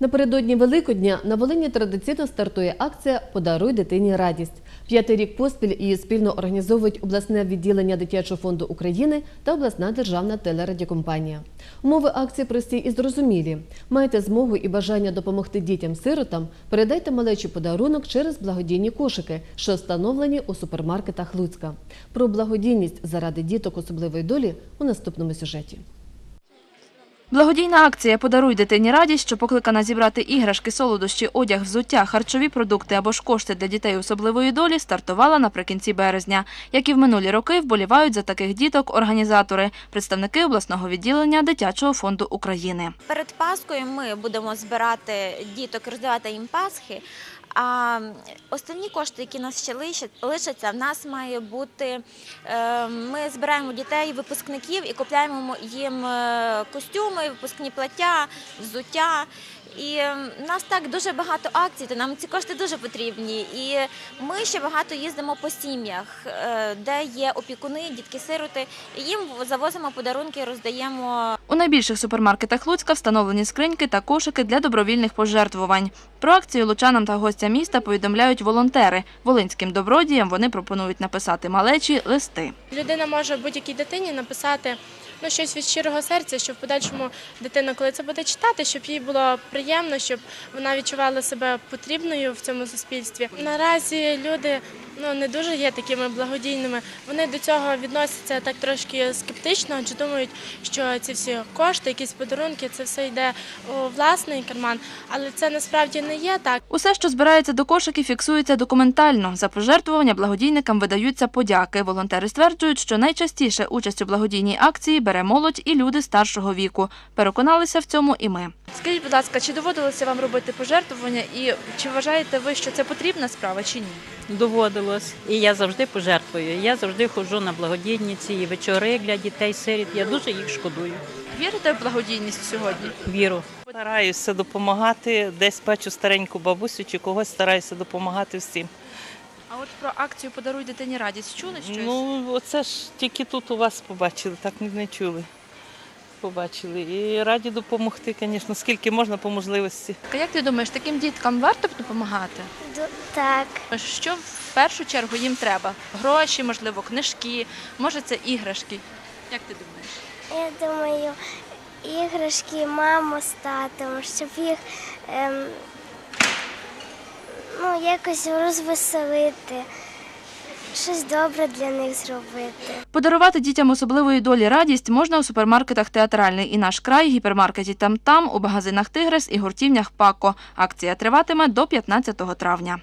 Напередодні Великодня на Волині традиційно стартує акція Подаруй дитині радість. П'ятий рік поспіль її спільно організовують обласне відділення Дитячого фонду України та обласна державна телерадіокомпанія. Умови акції прості і зрозумілі. Маєте змогу і бажання допомогти дітям-сиротам, передайте малечі подарунок через благодійні кошики, що встановлені у супермаркетах Луцька. Про благодійність заради діток особливої долі у наступному сюжеті. Благодійна акція Подаруй дитині радість, що покликана зібрати іграшки, солодощі, одяг, взуття, харчові продукти або ж кошти для дітей особливої долі, стартувала наприкінці березня. Як і в минулі роки, вболівають за таких діток організатори, представники обласного відділення Дитячого фонду України. Перед Паскою ми будемо збирати діток, роздавати їм Пасхи. А останні кошти, які нас ще лишать- лишаться, в нас має бути. е, Ми збираємо дітей, випускників і купляємо їм е, костюми, випускні плаття, взуття. І в нас так дуже багато акцій, то нам ці кошти дуже потрібні. І ми ще багато їздимо по сім'ях, е, де є опікуни, дітки-сироти, і їм завозимо подарунки, роздаємо У найбільших супермаркетах Луцька встановлені скриньки та кошики для добровільних пожертвувань. Про акцію лучанам та гостям міста повідомляють волонтери. Волинським добродіям вони пропонують написати малечі листи. Людина може будь-якій дитині написати ну, щось від щирого серця, щоб в подальшому дитина, коли це буде читати, щоб їй було приємно, щоб вона відчувала себе потрібною в цьому суспільстві. Наразі люди ну, не дуже є такими благодійними. Вони до цього відносяться так трошки скептично, адже думають, що ці всі кошти, якісь подарунки, це все йде у власний карман. Але це насправді не є так. Усе, що збирається до кошиків, фіксується документально. За пожертвування благодійникам видаються подяки. Волонтери стверджують, що найчастіше участь у благодійній акції бере молодь і люди старшого віку. Переконалися в цьому і ми. Скажіть, будь ласка, чи доводилося вам робити пожертвування і чи вважаєте ви, що це потрібна справа чи ні? Доводилось. І я завжди пожертвую. Я завжди ходжу на благодійні ці вечори для дітей сиріт. Я дуже їх шкодую. Вірите в благодійність сьогодні? Віру. Стараюся допомагати, десь бачу стареньку бабусю чи когось стараюся допомагати всім. А от про акцію Подаруй дитині радість чули щось? Ну, оце ж тільки тут у вас побачили, так не- чули. Побачили. І раді допомогти, звісно, скільки можна по можливості. А як ти думаєш, таким діткам варто б допомагати? Так, Що в першу чергу їм треба? Гроші, можливо, книжки, може це іграшки. Як ти думаєш? я думаю, іграшки, маму з татом, щоб їх ем, якось розвеселити, щось добре для них зробити. Подарувати дітям особливої долі радість можна у супермаркетах Театральний і наш край, гіпермаркеті Там-Там, у магазинах Тигрес і гуртівнях Пако. Акція триватиме до 15 травня.